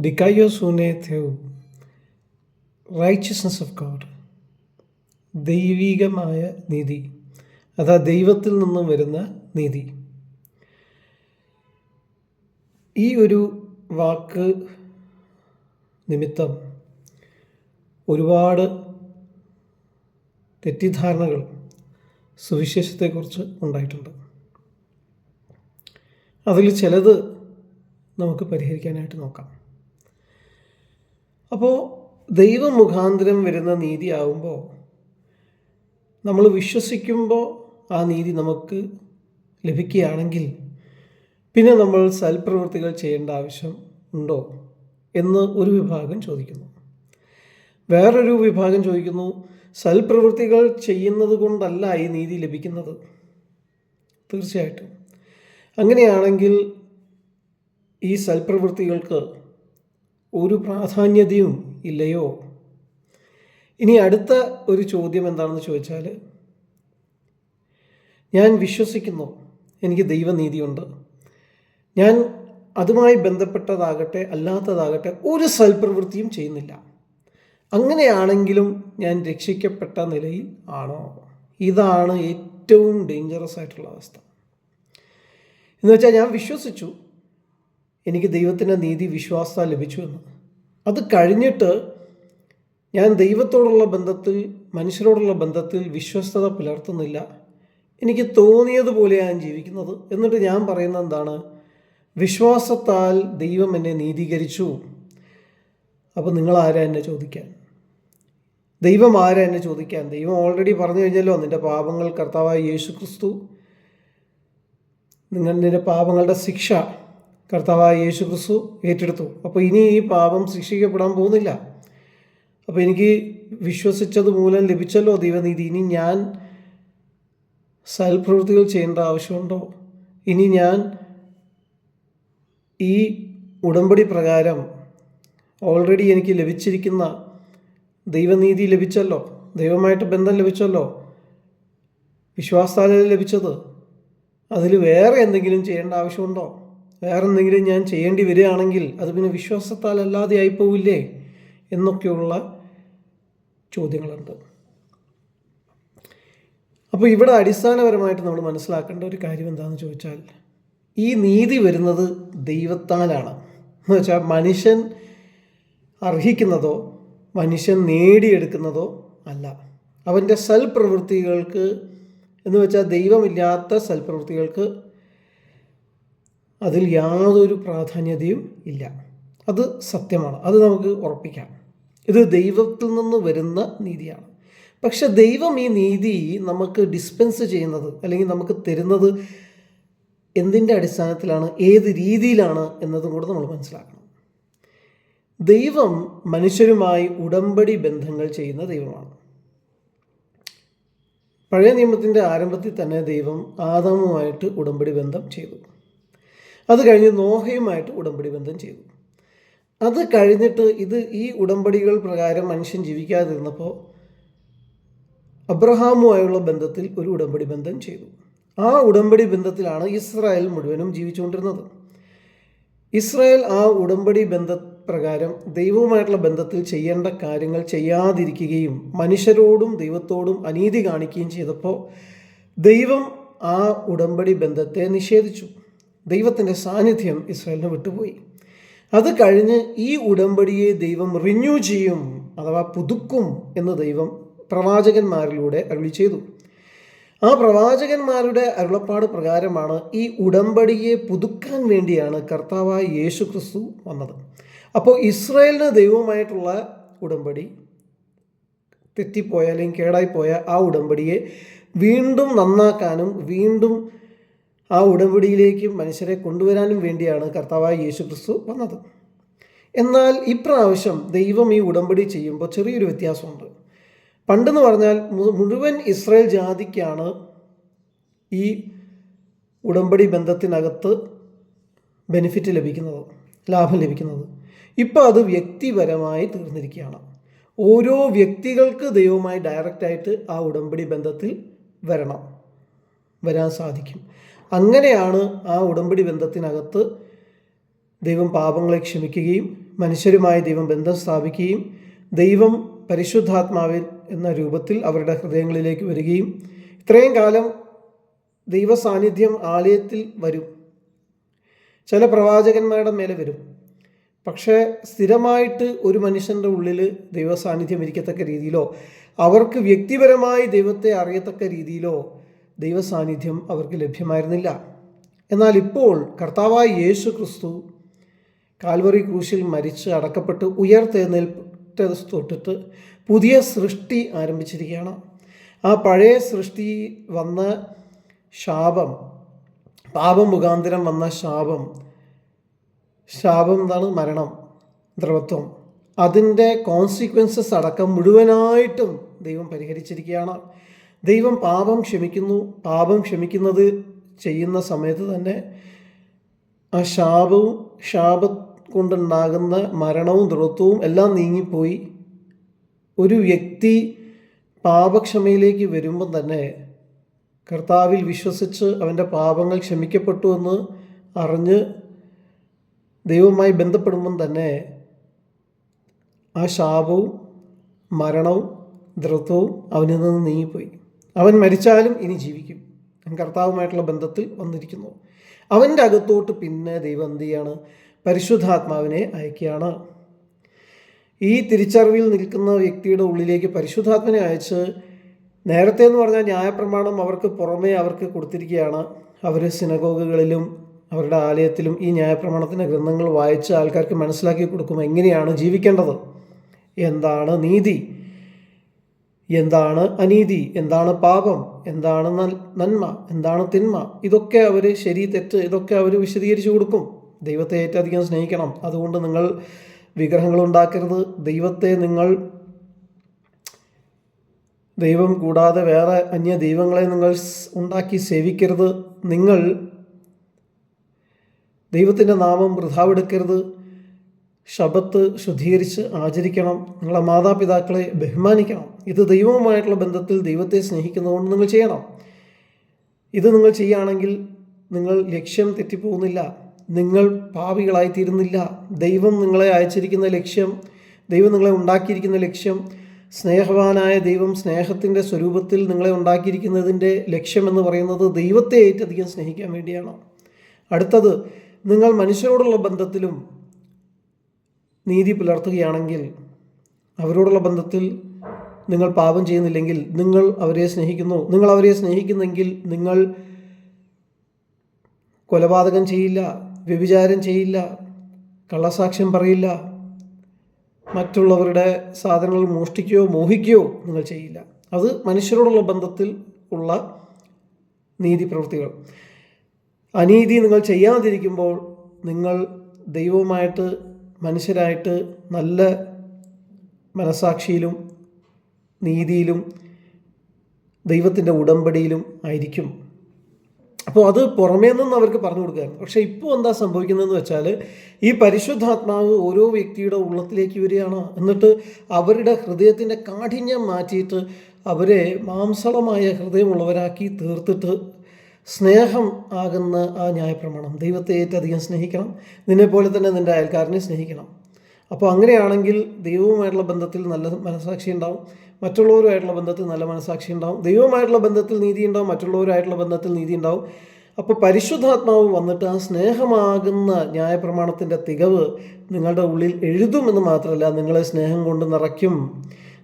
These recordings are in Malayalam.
ഡിക്കയോസൂനെ തെവ് റൈച്ചസ്നസ് ഓഫ് ഗോഡ് ദൈവികമായ നീതി. അതാ ദൈവത്തിൽ നിന്നും വരുന്ന നീതി. ഈ ഒരു വാക്ക് നിമിത്തം ഒരുപാട് തെറ്റിദ്ധാരണകൾ സുവിശേഷത്തെക്കുറിച്ച് ഉണ്ടായിട്ടുണ്ട്. അതിൽ ചിലത് നമുക്ക് പരിഹരിക്കാനായിട്ട് നോക്കാം. അപ്പോൾ ദൈവമുഖാന്തരം വരുന്ന നീതി ആവുമ്പോൾ നമ്മൾ വിശ്വസിക്കുമ്പോൾ ആ നീതി നമുക്ക് ലഭിക്കുകയാണെങ്കിൽ പിന്നെ നമ്മൾ സൽപ്രവൃത്തികൾ ചെയ്യേണ്ട ആവശ്യം ഉണ്ടോ എന്ന് ഒരു വിഭാഗം ചോദിക്കുന്നു. വേറൊരു വിഭാഗം ചോദിക്കുന്നു സൽപ്രവൃത്തികൾ ചെയ്യുന്നത് കൊണ്ടല്ല ഈ നീതി ലഭിക്കുന്നത്? തീർച്ചയായിട്ടും. അങ്ങനെയാണെങ്കിൽ ഈ സൽപ്രവൃത്തികൾക്ക് ഒരു പ്രാധാന്യതയും ഇല്ലയോ? ഇനി അടുത്ത ഒരു ചോദ്യം എന്താണെന്ന് ചോദിച്ചാൽ ഞാൻ വിശ്വസിക്കുന്നു എനിക്ക് ദൈവനീതിയുണ്ട്. ഞാൻ അതുമായി ബന്ധപ്പെട്ടതാകട്ടെ അല്ലാത്തതാകട്ടെ ഒരു സൽപ്രവൃത്തിയും ചെയ്യുന്നില്ല. അങ്ങനെയാണെങ്കിലും ഞാൻ രക്ഷിക്കപ്പെട്ട നിലയിൽ ആണോ? ഇതാണ് ഏറ്റവും ഡേഞ്ചറസ് ആയിട്ടുള്ള അവസ്ഥ. എന്ന് വെച്ചാൽ ഞാൻ വിശ്വസിച്ചു എനിക്ക് ദൈവത്തിന്റെ നീതി വിശ്വാസത്താൽ ലഭിച്ചു എന്ന്. അത് കഴിഞ്ഞിട്ട് ഞാൻ ദൈവത്തോടുള്ള ബന്ധത്തിൽ മനുഷ്യരോടുള്ള ബന്ധത്തിൽ വിശ്വസ്തത പുലർത്തുന്നില്ല. എനിക്ക് തോന്നിയതുപോലെ ഞാൻ ജീവിക്കുന്നത്. എന്നിട്ട് ഞാൻ പറയുന്നത് എന്താണ്? വിശ്വാസത്താൽ ദൈവം എന്നെ നീതീകരിച്ചു. അപ്പോൾ നിങ്ങൾ ആരാ എന്നെ ചോദിക്കാൻ? ദൈവം ആരാ എന്നെ ചോദിക്കാൻ? ദൈവം ഓൾറെഡി പറഞ്ഞു കഴിഞ്ഞല്ലോ നിന്റെ പാപങ്ങൾ കർത്താവായ യേശു ക്രിസ്തു നിങ്ങൾ നിന്റെ പാപങ്ങളുടെ ശിക്ഷ. കർത്താവായ യേശു ക്രിസ്തു ഏറ്റെടുത്തു. അപ്പോൾ ഇനി ഈ പാപം ശിക്ഷിക്കപ്പെടാൻ പോകുന്നില്ല. അപ്പോൾ എനിക്ക് വിശ്വസിച്ചത് മൂലം ലഭിച്ചല്ലോ ദൈവനീതി. ഇനി ഞാൻ സൽപ്രവൃത്തികൾ ചെയ്യേണ്ട ആവശ്യമുണ്ടോ? ഇനി ഞാൻ ഈ ഉടമ്പടി പ്രകാരം ഓൾറെഡി എനിക്ക് ലഭിച്ചിരിക്കുന്ന ദൈവനീതി ലഭിച്ചല്ലോ? ദൈവമായിട്ട് ബന്ധം ലഭിച്ചല്ലോ? വിശ്വാസാല ലഭിച്ചത്? അതിൽ വേറെ എന്തെങ്കിലും ചെയ്യേണ്ട ആവശ്യമുണ്ടോ? വേറെ എന്തെങ്കിലും ഞാൻ ചെയ്യേണ്ടി വരികയാണെങ്കിൽ അത് പിന്നെ വിശ്വാസത്താൽ അല്ലാതെ ആയിപ്പോവില്ലേ? എന്നൊക്കെയുള്ള ചോദ്യങ്ങളുണ്ട്. അപ്പോൾ ഇവിടെ അടിസ്ഥാനപരമായിട്ട് നമ്മൾ മനസ്സിലാക്കേണ്ട ഒരു കാര്യം എന്താണെന്ന് ചോദിച്ചാൽ ഈ നീതി വരുന്നത് ദൈവത്താലാണ്. എന്ന് വെച്ചാൽ മനുഷ്യൻ അർഹിക്കുന്നതോ മനുഷ്യൻ നേടിയെടുക്കുന്നതോ അല്ല. അവന്റെ സൽപ്രവൃത്തികൾക്ക് എന്ന് വെച്ചാൽ ദൈവമില്ലാത്ത സൽപ്രവൃത്തികൾക്ക് അതിൽ യാതൊരു പ്രാധാന്യതയും ഇല്ല. അത് സത്യമാണ്. അത് നമുക്ക് ഉറപ്പിക്കാം. ഇത് ദൈവത്തിൽ നിന്ന് വരുന്ന നീതിയാണ്. പക്ഷെ ദൈവം ഈ നീതി നമുക്ക് ഡിസ്പെൻസ് ചെയ്യുന്നത് അല്ലെങ്കിൽ നമുക്ക് തരുന്നത് എന്തിന്റെ അടിസ്ഥാനത്തിലാണ് ഏത് രീതിയിലാണ് എന്നതും കൂടെ നമ്മൾ മനസ്സിലാക്കണം. ദൈവം മനുഷ്യരുമായി ഉടമ്പടി ബന്ധങ്ങൾ ചെയ്യുന്ന ദൈവമാണ്. പഴയ നിയമത്തിന്റെ ആരംഭത്തിൽ തന്നെ ദൈവം ആദാമുമായിട്ട് ഉടമ്പടി ബന്ധം ചെയ്തു. അത് കഴിഞ്ഞ് നോഹയുമായിട്ട് ഉടമ്പടി ബന്ധം ചെയ്തു. അത് കഴിഞ്ഞിട്ട് ഇത് ഈ ഉടമ്പടികൾ പ്രകാരം മനുഷ്യൻ ജീവിക്കാതിരുന്നപ്പോൾ അബ്രഹാമുമായുള്ള ബന്ധത്തിൽ ഒരു ഉടമ്പടി ബന്ധം ചെയ്തു. ആ ഉടമ്പടി ബന്ധത്തിലാണ് ഇസ്രായേൽ മുഴുവനും ജീവിച്ചുകൊണ്ടിരുന്നത്. ഇസ്രായേൽ ആ ഉടമ്പടി ബന്ധ പ്രകാരം ദൈവവുമായിട്ടുള്ള ബന്ധത്തിൽ ചെയ്യേണ്ട കാര്യങ്ങൾ ചെയ്യാതിരിക്കുകയും മനുഷ്യരോടും ദൈവത്തോടും അനീതി കാണിക്കുകയും ചെയ്തപ്പോൾ ദൈവം ആ ഉടമ്പടി ബന്ധത്തെ നിഷേധിച്ചു. ദൈവത്തിന്റെ സാന്നിധ്യം ഇസ്രായേലിന് വിട്ടുപോയി. അത് കഴിഞ്ഞ് ഈ ഉടമ്പടിയെ ദൈവം റിന്യൂ ചെയ്യും അഥവാ പുതുക്കും എന്ന് ദൈവം പ്രവാചകന്മാരിലൂടെ അരുളി ചെയ്തു. ആ പ്രവാചകന്മാരുടെ അരുളപ്പാട് പ്രകാരമാണ് ഈ ഉടമ്പടിയെ പുതുക്കാൻ വേണ്ടിയാണ് കർത്താവായ യേശു ക്രിസ്തു വന്നത്. അപ്പോൾ ഇസ്രായേലിന് ദൈവമായിട്ടുള്ള ഉടമ്പടി തെറ്റിപ്പോയ അല്ലെങ്കിൽ കേടായിപ്പോയ ആ ഉടമ്പടിയെ വീണ്ടും നന്നാക്കാനും വീണ്ടും ആ ഉടമ്പടിയിലേക്ക് മനുഷ്യരെ കൊണ്ടുവരാനും വേണ്ടിയാണ് കർത്താവായ യേശു ക്രിസ്തു വന്നത്. എന്നാൽ ഇപ്രാവശ്യം ദൈവം ഈ ഉടമ്പടി ചെയ്യുമ്പോൾ ചെറിയൊരു വ്യത്യാസമുണ്ട്. പണ്ടെന്ന് പറഞ്ഞാൽ മുഴുവൻ ഇസ്രയേൽ ജാതിക്കാണ് ഈ ഉടമ്പടി ബന്ധത്തിനകത്ത് ബെനിഫിറ്റ് ലഭിക്കുന്നത് ലാഭം ലഭിക്കുന്നത്. ഇപ്പോൾ അത് വ്യക്തിപരമായി തീർന്നിരിക്കുകയാണ്. ഓരോ വ്യക്തികൾക്ക് ദൈവവുമായി ഡയറക്റ്റായിട്ട് ആ ഉടമ്പടി ബന്ധത്തിൽ വരണം വരാൻ സാധിക്കും. അങ്ങനെയാണ് ആ ഉടമ്പടി ബന്ധത്തിനകത്ത് ദൈവം പാപങ്ങളെ ക്ഷമിക്കുകയും മനുഷ്യരുമായി ദൈവം ബന്ധം സ്ഥാപിക്കുകയും ദൈവം പരിശുദ്ധാത്മാവിൽ എന്ന രൂപത്തിൽ അവരുടെ ഹൃദയങ്ങളിലേക്ക് വരികയും ഇത്രയും കാലം ദൈവ സാന്നിധ്യം ആലയത്തിൽ വരും. ചില പ്രവാചകന്മാരുടെ മേലെ വരും. പക്ഷേ സ്ഥിരമായിട്ട് ഒരു മനുഷ്യന്റെ ഉള്ളിൽ ദൈവ സാന്നിധ്യം ഇരിക്കത്തക്ക രീതിയിലോ അവർക്ക് വ്യക്തിപരമായി ദൈവത്തെ അറിയത്തക്ക രീതിയിലോ ദൈവ സാന്നിധ്യം അവർക്ക് ലഭ്യമായിരുന്നില്ല. എന്നാൽ ഇപ്പോൾ കർത്താവായ യേശു ക്രിസ്തു കാൽവറി ക്രൂശിൽ മരിച്ച് അടക്കപ്പെട്ട് ഉയർത്തെഴുന്നേൽപ്പെട്ടത് തൊട്ടിട്ട് പുതിയ സൃഷ്ടി ആരംഭിച്ചിരിക്കുകയാണ്. ആ പഴയ സൃഷ്ടി വന്ന ശാപം പാപം മുഖാന്തരം വന്ന ശാപം ശാപം എന്താണ് മരണം ദ്രവത്വം. അതിന്റെ കോൺസിക്വൻസസ് അടക്കം മുഴുവനായിട്ടും ദൈവം പരിഹരിച്ചിരിക്കുകയാണ്. ദൈവം പാപം ക്ഷമിക്കുന്നു. പാപം ക്ഷമിക്കുന്നത് ചെയ്യുന്ന സമയത്ത് തന്നെ ആ ശാപവും ശാപ കൊണ്ടുണ്ടാകുന്ന മരണവും ദൃഢത്വവും എല്ലാം നീങ്ങിപ്പോയി. ഒരു വ്യക്തി പാപക്ഷമയിലേക്ക് വരുമ്പം തന്നെ കർത്താവിൽ വിശ്വസിച്ച് അവന്റെ പാപങ്ങൾ ക്ഷമിക്കപ്പെട്ടു എന്ന് അറിഞ്ഞ് ദൈവവുമായി ബന്ധപ്പെടുമ്പം തന്നെ ആ ശാപവും മരണവും ദൃത്വവും അവനിൽ നിന്ന് നീങ്ങിപ്പോയി. അവൻ മരിച്ചാലും ഇനി ജീവിക്കും. കർത്താവുമായിട്ടുള്ള ബന്ധത്തിൽ വന്നിരിക്കുന്നു. അവന്റെ അകത്തോട്ട് പിന്നെ ദൈവം എന്ത് ചെയ്യാണ്? പരിശുദ്ധാത്മാവിനെ അയക്കുകയാണ്. ഈ തിരിച്ചറിവിൽ നിൽക്കുന്ന വ്യക്തിയുടെ ഉള്ളിലേക്ക് പരിശുദ്ധാത്മനെ അയച്ച് നേരത്തെ എന്ന് പറഞ്ഞാൽ ന്യായപ്രമാണം അവർക്ക് പുറമേ അവർക്ക് കൊടുത്തിരിക്കുകയാണ്. അവർ സിനഗോഗുകളിലും അവരുടെ ആലയത്തിലും ഈ ന്യായപ്രമാണത്തിന്റെ ഗ്രന്ഥങ്ങൾ വായിച്ച് ആൾക്കാർക്ക് മനസ്സിലാക്കി കൊടുക്കും എങ്ങനെയാണ് ജീവിക്കേണ്ടത്? എന്താണ് നീതി? എന്താണ് അനീതി? എന്താണ് പാപം? എന്താണ് നന്മ? എന്താണ് തിന്മ? ഇതൊക്കെ അവർ ശരി തെറ്റ് ഇതൊക്കെ അവർ വിശദീകരിച്ചു കൊടുക്കും. ദൈവത്തെ ഏറ്റവും സ്നേഹിക്കണം. അതുകൊണ്ട് നിങ്ങൾ വിഗ്രഹങ്ങൾ ഉണ്ടാക്കരുത്. ദൈവത്തെ നിങ്ങൾ ദൈവം കൂടാതെ വേറെ അന്യ ദൈവങ്ങളെ നിങ്ങൾ ഉണ്ടാക്കി സേവിക്കരുത്. നിങ്ങൾ ദൈവത്തിന്റെ നാമം വൃഥാവെടുക്കരുത്. ശബത്ത് ശുദ്ധീകരിച്ച് ആചരിക്കണം. നിങ്ങളെ മാതാപിതാക്കളെ ബഹുമാനിക്കണം. ഇത് ദൈവവുമായിട്ടുള്ള ബന്ധത്തിൽ ദൈവത്തെ സ്നേഹിക്കുന്നതുകൊണ്ട് നിങ്ങൾ ചെയ്യണം. ഇത് നിങ്ങൾ ചെയ്യുകയാണെങ്കിൽ നിങ്ങൾ ലക്ഷ്യം തെറ്റിപ്പോകുന്നില്ല. നിങ്ങൾ പാപികളായി തീരുന്നില്ല ദൈവം നിങ്ങളെ അയച്ചിരിക്കുന്ന ലക്ഷ്യം ദൈവം നിങ്ങളെ ഉണ്ടാക്കിയിരിക്കുന്ന ലക്ഷ്യം സ്നേഹവാനായ ദൈവം സ്നേഹത്തിന്റെ സ്വരൂപത്തിൽ നിങ്ങളെ ഉണ്ടാക്കിയിരിക്കുന്നതിന്റെ ലക്ഷ്യമെന്ന് പറയുന്നത് ദൈവത്തെ ഏറ്റധികം സ്നേഹിക്കാൻ വേണ്ടിയാണ്. അടുത്തത് നിങ്ങൾ മനുഷ്യരോടുള്ള ബന്ധത്തിലും നീതി പുലർത്തുകയാണെങ്കിൽ അവരോടുള്ള ബന്ധത്തിൽ നിങ്ങൾ പാപം ചെയ്യുന്നില്ലെങ്കിൽ നിങ്ങൾ അവരെ സ്നേഹിക്കുന്നു. നിങ്ങൾ അവരെ സ്നേഹിക്കുന്നെങ്കിൽ നിങ്ങൾ കൊലപാതകം ചെയ്യില്ല വ്യഭിചാരം ചെയ്യില്ല കള്ളസാക്ഷ്യം പറയില്ല. മറ്റുള്ളവരുടെ സാധനങ്ങൾ മോഷ്ടിക്കുകയോ മോഹിക്കുകയോ നിങ്ങൾ ചെയ്യില്ല. അത് മനുഷ്യരോടുള്ള ബന്ധത്തിൽ ഉള്ള നീതി പ്രവൃത്തികൾ. അനീതി നിങ്ങൾ ചെയ്യാതിരിക്കുമ്പോൾ നിങ്ങൾ ദൈവവുമായിട്ട് മനുഷ്യരായിട്ട് നല്ല മനസാക്ഷിയിലും നീതിയിലും ദൈവത്തിന്റെ ഉടമ്പടിയിലും ആയിരിക്കും. അപ്പോൾ അത് പുറമേ നിന്ന് അവർക്ക് പറഞ്ഞു കൊടുക്കുകയായിരുന്നു. പക്ഷേ ഇപ്പോൾ എന്താ സംഭവിക്കുന്നതെന്ന് വെച്ചാൽ ഈ പരിശുദ്ധാത്മാവ് ഓരോ വ്യക്തിയുടെ ഉള്ളത്തിലേക്ക് വരികയാണ്. എന്നിട്ട് അവരുടെ ഹൃദയത്തിന്റെ കാഠിന്യം മാറ്റിയിട്ട് അവരെ മാംസളമായ ഹൃദയമുള്ളവരാക്കി തീർത്തിട്ട് സ്നേഹം ആകുന്ന ആ ന്യായപ്രമാണം. ദൈവത്തെ ഏറ്റധികം സ്നേഹിക്കണം. നിന്നെപ്പോലെ തന്നെ നിന്റെ അയൽക്കാരനെ സ്നേഹിക്കണം. അപ്പോൾ അങ്ങനെയാണെങ്കിൽ ദൈവവുമായിട്ടുള്ള ബന്ധത്തിൽ നല്ല മനസാക്ഷി ഉണ്ടാവും. മറ്റുള്ളവരുമായിട്ടുള്ള ബന്ധത്തിൽ നല്ല മനസാക്ഷി ഉണ്ടാവും. ദൈവവുമായിട്ടുള്ള ബന്ധത്തിൽ നീതി ഉണ്ടാവും. മറ്റുള്ളവരുമായിട്ടുള്ള ബന്ധത്തിൽ നീതി ഉണ്ടാവും. അപ്പോൾ പരിശുദ്ധാത്മാവ് വന്നിട്ട് ആ സ്നേഹമാകുന്ന ന്യായപ്രമാണത്തിന്റെ തികവ് നിങ്ങളുടെ ഉള്ളിൽ എഴുതുമെന്ന് മാത്രമല്ല നിങ്ങളെ സ്നേഹം കൊണ്ട് നിറയ്ക്കും.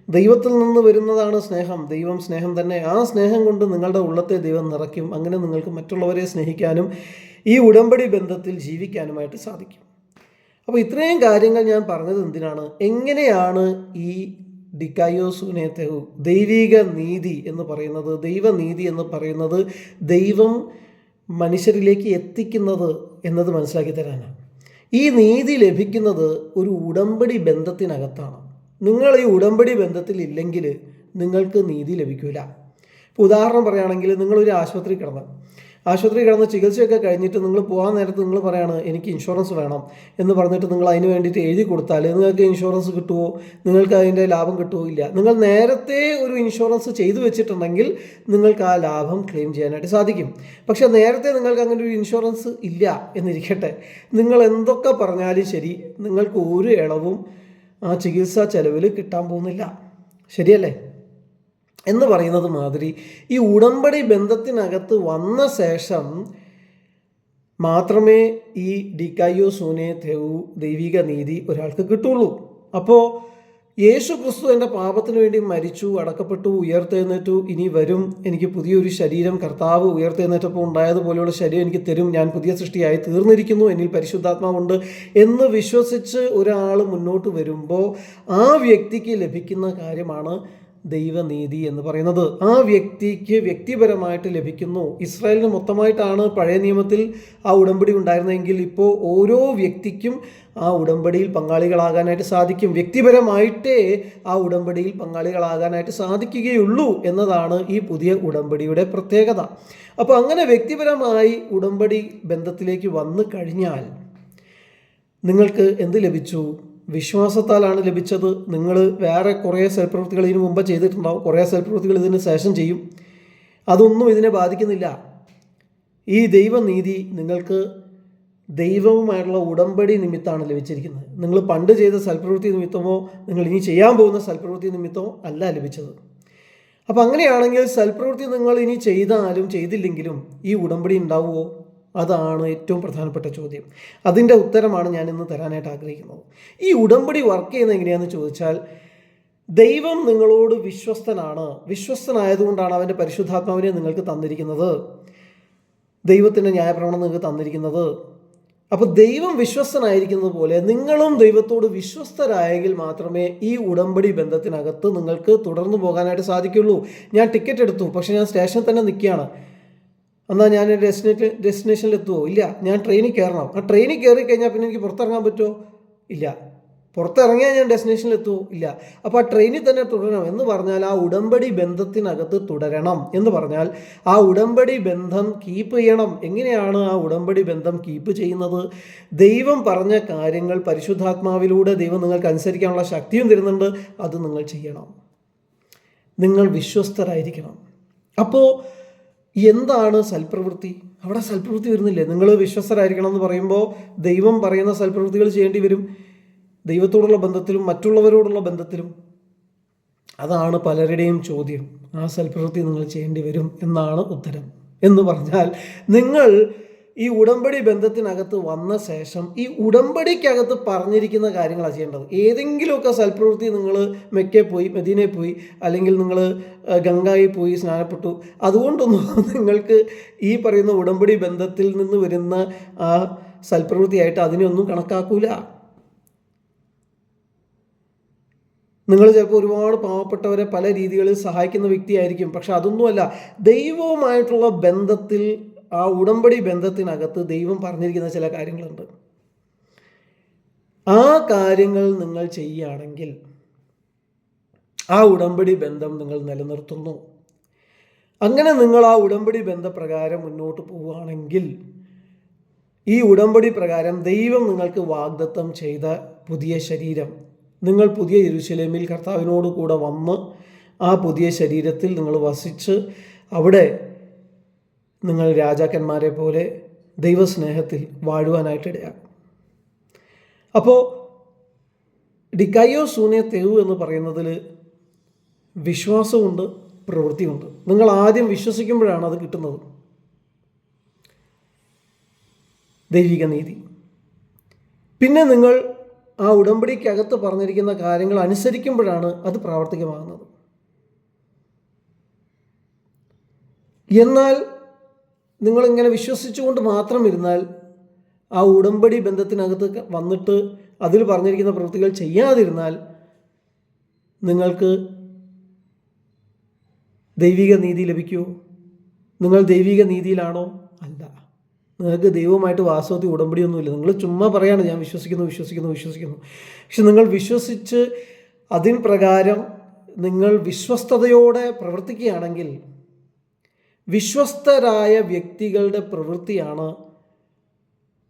ദൈവത്തിൽ നിന്ന് വരുന്നതാണ് സ്നേഹം. ദൈവം സ്നേഹം തന്നെ. ആ സ്നേഹം കൊണ്ട് നിങ്ങളുടെ ഉള്ളത്തെ ദൈവം നിറയ്ക്കും. അങ്ങനെ നിങ്ങൾക്ക് മറ്റുള്ളവരെ സ്നേഹിക്കാനും ഈ ഉടമ്പടി ബന്ധത്തിൽ ജീവിക്കാനുമായിട്ട് സാധിക്കും. അപ്പോൾ ഇത്രയും കാര്യങ്ങൾ ഞാൻ പറഞ്ഞത് എന്തിനാണ്? എങ്ങനെയാണ് ഈ ഡിക്കായോസുനെ തെഹു ദൈവിക നീതി എന്ന് പറയുന്നത് ദൈവനീതി എന്ന് പറയുന്നത് ദൈവം മനുഷ്യരിലേക്ക് എത്തിക്കുന്നത് എന്നത് മനസ്സിലാക്കി തരാനാണ്. ഈ നീതി ലഭിക്കുന്നത് ഒരു ഉടമ്പടി ബന്ധത്തിനകത്താണ്. നിങ്ങൾ ഈ ഉടമ്പടി ബന്ധത്തിൽ ഇല്ലെങ്കിൽ നിങ്ങൾക്ക് നീതി ലഭിക്കില്ല ഇപ്പോൾ ഉദാഹരണം പറയുകയാണെങ്കിൽ നിങ്ങളൊരു ആശുപത്രി കിടന്ന് ആശുപത്രി കിടന്ന് ചികിത്സയൊക്കെ കഴിഞ്ഞിട്ട് നിങ്ങൾ പോകാൻ നേരത്ത് നിങ്ങൾ പറയാണ് എനിക്ക് ഇൻഷുറൻസ് വേണം എന്ന് പറഞ്ഞിട്ട് നിങ്ങൾ അതിന് വേണ്ടിയിട്ട് എഴുതി കൊടുത്താൽ നിങ്ങൾക്ക് ഇൻഷുറൻസ് കിട്ടുമോ നിങ്ങൾക്ക് അതിന്റെ ലാഭം കിട്ടുമോ ഇല്ല. നിങ്ങൾ നേരത്തെ ഒരു ഇൻഷുറൻസ് ചെയ്തു വെച്ചിട്ടുണ്ടെങ്കിൽ നിങ്ങൾക്ക് ആ ലാഭം ക്ലെയിം ചെയ്യാനായിട്ട് സാധിക്കും. പക്ഷേ നേരത്തെ നിങ്ങൾക്ക് അങ്ങനെ ഒരു ഇൻഷുറൻസ് ഇല്ല എന്നിരിക്കട്ടെ. നിങ്ങൾ എന്തൊക്കെ പറഞ്ഞാലും ശരി നിങ്ങൾക്ക് ഒരു ഇളവും ആ ചികിത്സാ ചെലവിൽ കിട്ടാൻ പോകുന്നില്ല. ശരിയല്ലേ? എന്ന് പറയുന്നത് മാതിരി ഈ ഉടമ്പടി ബന്ധത്തിനകത്ത് വന്ന ശേഷം മാത്രമേ ഈ ഡിക്കായോ സൂനെ തെവു ദൈവിക നീതി ഒരാൾക്ക് കിട്ടുള്ളൂ. അപ്പോൾ യേശു ക്രിസ്തു എന്റെ പാപത്തിന് വേണ്ടി മരിച്ചു അടക്കപ്പെട്ടു ഉയർത്തെഴുന്നേറ്റു ഇനി വരും. എനിക്ക് പുതിയൊരു ശരീരം കർത്താവ് ഉയർത്തെഴുന്നേറ്റപ്പോൾ ഉണ്ടായതുപോലെയുള്ള ശരീരം എനിക്ക് തരും. ഞാൻ പുതിയ സൃഷ്ടിയായി തീർന്നിരിക്കുന്നു. എന്നിൽ പരിശുദ്ധാത്മാവുണ്ട് എന്ന് വിശ്വസിച്ച് ഒരാൾ മുന്നോട്ട് വരുമ്പോൾ ആ വ്യക്തിക്ക് ലഭിക്കുന്ന കാര്യമാണ് ദൈവനീതി എന്ന് പറയുന്നത്. ആ വ്യക്തിക്ക് വ്യക്തിപരമായിട്ട് ലഭിക്കുന്നു. ഇസ്രായേലിന് മൊത്തമായിട്ടാണ് പഴയ നിയമത്തിൽ ആ ഉടമ്പടി ഉണ്ടായിരുന്നെങ്കിൽ ഇപ്പോൾ ഓരോ വ്യക്തിക്കും ആ ഉടമ്പടിയിൽ പങ്കാളികളാകാനായിട്ട് സാധിക്കും. വ്യക്തിപരമായിട്ടേ ആ ഉടമ്പടിയിൽ പങ്കാളികളാകാനായിട്ട് സാധിക്കുകയുള്ളൂ എന്നതാണ് ഈ പുതിയ ഉടമ്പടിയുടെ പ്രത്യേകത. അപ്പോൾ അങ്ങനെ വ്യക്തിപരമായി ഉടമ്പടി ബന്ധത്തിലേക്ക് വന്നു കഴിഞ്ഞാൽ നിങ്ങൾക്ക് എന്ത് ലഭിച്ചു? വിശ്വാസത്താലാണ് ലഭിച്ചത്. നിങ്ങൾ വേറെ കുറേ സൽപ്രവൃത്തികൾ ഇതിനു മുമ്പ് ചെയ്തിട്ടുണ്ടാവും. കുറേ സൽപ്രവൃത്തികൾ ഇതിന് ശേഷം ചെയ്യും. അതൊന്നും ഇതിനെ ബാധിക്കുന്നില്ല. ഈ ദൈവനീതി നിങ്ങൾക്ക് ദൈവവുമായിട്ടുള്ള ഉടമ്പടി നിമിത്തമാണ് ലഭിച്ചിരിക്കുന്നത്. നിങ്ങൾ പണ്ട് ചെയ്ത സൽപ്രവൃത്തി നിമിത്തമോ നിങ്ങൾ ഇനി ചെയ്യാൻ പോകുന്ന സൽപ്രവൃത്തി നിമിത്തമോ അല്ല ലഭിച്ചത്. അപ്പോൾ അങ്ങനെയാണെങ്കിൽ സൽപ്രവൃത്തി നിങ്ങൾ ഇനി ചെയ്താലും ചെയ്തില്ലെങ്കിലും ഈ ഉടമ്പടി ഉണ്ടാവുമോ? അതാണ് ഏറ്റവും പ്രധാനപ്പെട്ട ചോദ്യം. അതിന്റെ ഉത്തരമാണ് ഞാൻ ഇന്ന് തരാനായിട്ട് ആഗ്രഹിക്കുന്നത്. ഈ ഉടമ്പടി വർക്ക് ചെയ്യുന്നത് എങ്ങനെയാണെന്ന് ചോദിച്ചാൽ ദൈവം നിങ്ങളോട് വിശ്വസ്തനാണ്. വിശ്വസ്തനായതുകൊണ്ടാണ് അവന്റെ പരിശുദ്ധാത്മാവിനെ നിങ്ങൾക്ക് തന്നിരിക്കുന്നത്. ദൈവത്തിന്റെ ന്യായപ്രവണം നിങ്ങൾക്ക് തന്നിരിക്കുന്നത്. അപ്പോൾ ദൈവം വിശ്വസ്തനായിരിക്കുന്നത് പോലെ നിങ്ങളും ദൈവത്തോട് വിശ്വസ്തരായെങ്കിൽ മാത്രമേ ഈ ഉടമ്പടി ബന്ധത്തിനകത്ത് നിങ്ങൾക്ക് തുടർന്നു പോകാനായിട്ട് സാധിക്കുള്ളൂ. ഞാൻ ടിക്കറ്റ് എടുത്തു പക്ഷേ ഞാൻ സ്റ്റേഷനിൽ തന്നെ നിൽക്കുകയാണ്. എന്നാൽ ഞാൻ ഡെസ്റ്റിനേഷൻ ഡെസ്റ്റിനേഷനിൽ എത്തുമോ ഇല്ല ഞാൻ ട്രെയിനിൽ കയറണം. ആ ട്രെയിനിൽ കയറി കഴിഞ്ഞാൽ പിന്നെ എനിക്ക് പുറത്തിറങ്ങാൻ പറ്റുമോ ഇല്ല. പുറത്തിറങ്ങിയാൽ ഞാൻ ഡെസ്റ്റിനേഷനിൽ എത്തുമോ ഇല്ല. അപ്പോൾ ആ ട്രെയിനിൽ തന്നെ തുടരണം എന്ന് പറഞ്ഞാൽ ആ ഉടമ്പടി ബന്ധത്തിനകത്ത് തുടരണം എന്ന് പറഞ്ഞാൽ ആ ഉടമ്പടി ബന്ധം കീപ്പ് ചെയ്യണം. എങ്ങനെയാണ് ആ ഉടമ്പടി ബന്ധം കീപ്പ് ചെയ്യുന്നത്? ദൈവം പറഞ്ഞ കാര്യങ്ങൾ പരിശുദ്ധാത്മാവിലൂടെ ദൈവം നിങ്ങൾക്ക് അനുസരിക്കാനുള്ള ശക്തിയും തരുന്നുണ്ട്. അത് നിങ്ങൾ ചെയ്യണം. നിങ്ങൾ വിശ്വസ്തരായിരിക്കണം. അപ്പോൾ എന്താണ് സൽപ്രവൃത്തി? അവിടെ സൽപ്രവൃത്തി വരുന്നില്ലേ? നിങ്ങൾ വിശ്വസ്തരായിരിക്കണം എന്ന് പറയുമ്പോൾ ദൈവം പറയുന്ന സൽപ്രവൃത്തികൾ ചെയ്യേണ്ടി വരും. ദൈവത്തോടുള്ള ബന്ധത്തിലും മറ്റുള്ളവരോടുള്ള ബന്ധത്തിലും. അതാണ് പലരുടെയും ചോദ്യം. ആ സൽപ്രവൃത്തി നിങ്ങൾ ചെയ്യേണ്ടി വരും എന്നാണ് ഉത്തരം. എന്ന് പറഞ്ഞാൽ നിങ്ങൾ ഈ ഉടമ്പടി ബന്ധത്തിനകത്ത് വന്ന ശേഷം ഈ ഉടമ്പടിക്കകത്ത് പറഞ്ഞിരിക്കുന്ന കാര്യങ്ങളാണ് ചെയ്യേണ്ടത്. ഏതെങ്കിലുമൊക്കെ സൽപ്രവൃത്തി നിങ്ങൾ മെക്കെ പോയി മെദീനയിൽ പോയി അല്ലെങ്കിൽ നിങ്ങൾ ഗംഗായി പോയി സ്നാനപ്പെട്ടു. അതുകൊണ്ടൊന്നും നിങ്ങൾക്ക് ഈ പറയുന്ന ഉടമ്പടി ബന്ധത്തിൽ നിന്ന് വരുന്ന ആ സൽപ്രവൃത്തിയായിട്ട് അതിനെയൊന്നും കണക്കാക്കൂല. നിങ്ങൾ ചിലപ്പോൾ ഒരുപാട് പാവപ്പെട്ടവരെ പല രീതികളിൽ സഹായിക്കുന്ന വ്യക്തിയായിരിക്കും. പക്ഷെ അതൊന്നുമല്ല. ദൈവവുമായിട്ടുള്ള ബന്ധത്തിൽ ആ ഉടമ്പടി ബന്ധത്തിനകത്ത് ദൈവം പറഞ്ഞിരിക്കുന്ന ചില കാര്യങ്ങളുണ്ട്. ആ കാര്യങ്ങൾ നിങ്ങൾ ചെയ്യുകയാണെങ്കിൽ ആ ഉടമ്പടി ബന്ധം നിങ്ങൾ നിലനിർത്തുന്നു. അങ്ങനെ നിങ്ങൾ ആ ഉടമ്പടി ബന്ധപ്രകാരം മുന്നോട്ട് പോവുകയാണെങ്കിൽ ഈ ഉടമ്പടി പ്രകാരം ദൈവം നിങ്ങൾക്ക് വാഗ്ദത്തം ചെയ്ത പുതിയ ശരീരം നിങ്ങൾ പുതിയ ഇരുശലേമിൽ കർത്താവിനോട് കൂടെ വന്ന് ആ പുതിയ ശരീരത്തിൽ നിങ്ങൾ വസിച്ച് അവിടെ നിങ്ങൾ രാജാക്കന്മാരെ പോലെ ദൈവസ്നേഹത്തിൽ വാഴുവാനായിട്ട് ഇടയാകും അപ്പോൾ ഡിക്കയോ സൂനെ തെവു എന്ന് പറയുന്നതിൽ വിശ്വാസമുണ്ട് പ്രവൃത്തിയുണ്ട്. നിങ്ങൾ ആദ്യം വിശ്വസിക്കുമ്പോഴാണ് അത് കിട്ടുന്നത്. ദൈവിക നീതി. പിന്നെ നിങ്ങൾ ആ ഉടമ്പടിക്കകത്ത് പറഞ്ഞിരിക്കുന്ന കാര്യങ്ങൾ അനുസരിക്കുമ്പോഴാണ് അത് പ്രാവർത്തികമാകുന്നത്. എന്നാൽ നിങ്ങളിങ്ങനെ വിശ്വസിച്ചുകൊണ്ട് മാത്രം ഇരുന്നാൽ ആ ഉടമ്പടി ബന്ധത്തിനകത്ത് വന്നിട്ട് അതിൽ പറഞ്ഞിരിക്കുന്ന പ്രവൃത്തികൾ ചെയ്യാതിരുന്നാൽ നിങ്ങൾക്ക് ദൈവിക നീതി ലഭിക്കുമോ നിങ്ങൾ ദൈവിക നീതിയിലാണോ? അല്ല. നിങ്ങൾക്ക് ദൈവമായിട്ട് വാസ്തവത്തിൽ ഉടമ്പടിയൊന്നുമില്ല. നിങ്ങൾ ചുമ്മാ പറയാണ് ഞാൻ വിശ്വസിക്കുന്നു വിശ്വസിക്കുന്നു വിശ്വസിക്കുന്നു. പക്ഷെ നിങ്ങൾ വിശ്വസിച്ച് അതിൻ പ്രകാരം നിങ്ങൾ വിശ്വസ്തയോടെ പ്രവർത്തിക്കുകയാണെങ്കിൽ വിശ്വസ്തരായ വ്യക്തികളുടെ പ്രവൃത്തിയാണ്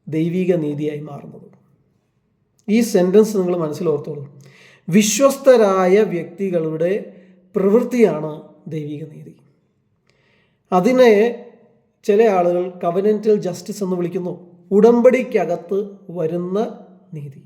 ദൈവിക നീതിയായി മാറുന്നത്. ഈ സെന്റൻസ് നിങ്ങൾ മനസ്സിലോർത്തോളൂ വിശ്വസ്തരായ വ്യക്തികളുടെ പ്രവൃത്തിയാണ് ദൈവിക നീതി. അതിനെ ചില ആളുകൾ കവനന്റൽ ജസ്റ്റിസ് എന്ന് വിളിക്കുന്നു. ഉടമ്പടിക്കകത്ത് വരുന്ന നീതി.